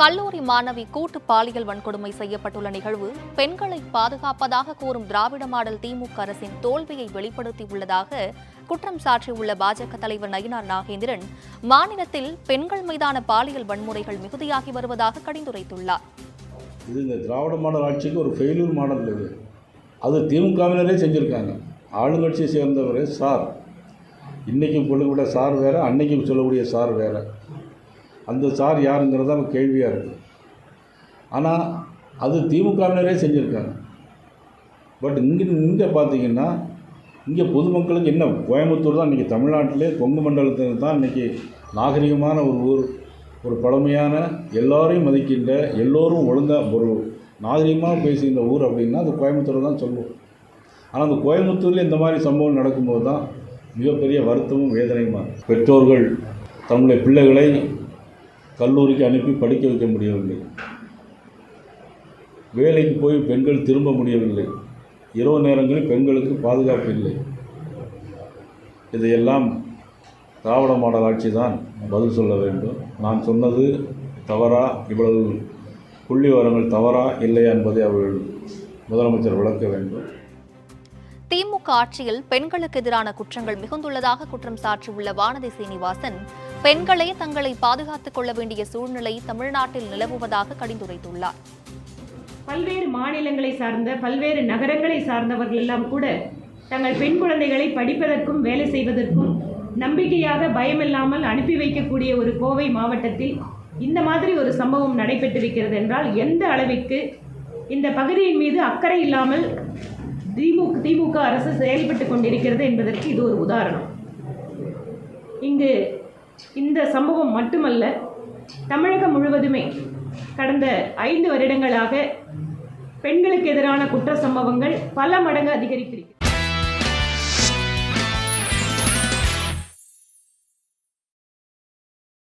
கல்லூரி மாணவி கூட்டு பாலியல் வன்கொடுமை செய்யப்பட்டுள்ள நிகழ்வு பெண்களை பாதுகாப்பதாக கூறும் திராவிட மாடல் திமுக அரசின் தோல்வியை வெளிப்படுத்தியுள்ளதாக குற்றம் சாட்டியுள்ள பாஜக தலைவர் நயினார் நாகேந்திரன் மாநிலத்தில் பெண்கள் மீதான பாலியல் வன்முறைகள் மிகுதியாகி வருவதாக கடிந்துரைத்துள்ளார். இது இந்த திராவிட மாடல் ஆட்சிக்கு ஒரு ஃபெயிலியர் மாடல் இது. அது திமுகவினரே செஞ்சுருக்காங்க. ஆளுங்கட்சியை சேர்ந்தவரே சார். இன்றைக்கும் சொல்லக்கூடிய சார் வேறு அன்னைக்கும் சொல்லக்கூடிய சார் வேறு. அந்த சார் யாருங்கிறது தான் கேள்வியாக இருக்குது ஆனால் அது திமுகவினரே செஞ்சுருக்காங்க. பட் இங்கே இங்கே பார்த்தீங்கன்னா இங்கே பொதுமக்களுக்கு என்ன கோயம்புத்தூர் தான் இன்றைக்கி தமிழ்நாட்டிலே கொங்கு மண்டலத்தில் தான் இன்றைக்கி நாகரிகமான ஒரு ஊர் ஒரு பழமையான எல்லோரையும் மதிக்கின்ற எல்லோரும் ஒழுங்காக ஒரு நாகரிகமாக பேசுகின்ற ஊர் அப்படின்னா அது கோயம்புத்தூர் தான் சொல்லுவோம் ஆனால் அந்த கோயம்புத்தூரில் இந்த மாதிரி சம்பவம் நடக்கும்போது தான் மிகப்பெரிய வருத்தமும் வேதனையுமா பெற்றோர்கள் தங்களுடைய பிள்ளைகளை கல்லூரிக்கு அனுப்பி படிக்க வைக்க முடியவில்லை. வேலைக்கு போய் பெண்கள் திரும்ப முடியவில்லை. இரவு நேரங்களில் பெண்களுக்கு பாதுகாப்பு இல்லை. இதையெல்லாம் திராவிட மாடல் ஆட்சி தான் பதில் சொல்ல வேண்டும். நான் சொன்னது தவறா இவ்வளவு புள்ளி வரங்கள் தவறா இல்லையா என்பதை அவர்கள் முதலமைச்சர் விளக்க வேண்டும். திமுக ஆட்சியில் பெண்களுக்கு எதிரான குற்றங்கள் மிகுந்துள்ளதாக குற்றம் சாட்டியுள்ள வானதி சீனிவாசன் பெண்களே தங்களை பாதுகாத்துக் கொள்ள வேண்டிய சூழ்நிலை தமிழ்நாட்டில் நிலவுவதாக கடிந்துரைத்துள்ளார். பல்வேறு மாநிலங்களை சார்ந்த பல்வேறு நகரங்களை சார்ந்தவர்கள் எல்லாம் கூட தங்கள் பெண் குழந்தைகளை படிப்பதற்கும் வேலை செய்வதற்கும் நம்பிக்கையாக பயமில்லாமல் அனுப்பி வைக்கக்கூடிய ஒரு கோவை மாவட்டத்தில் இந்த மாதிரி ஒரு சம்பவம் நடைபெற்றிருக்கிறது என்றால் எந்த அளவிற்கு இந்த பகுதியின் மீது அக்கறை இல்லாமல் திமுக திமுக அரசு செயல்பட்டு கொண்டிருக்கிறது என்பதற்கு இது ஒரு உதாரணம். இங்கு இந்த சம்பவம் மட்டுமல்ல தமிழகம் முழுவதுமே கடந்த ஐந்து வருடங்களாக பெண்களுக்கு எதிரான குற்ற சம்பவங்கள் பல மடங்கு அதிகரித்திருக்கிறது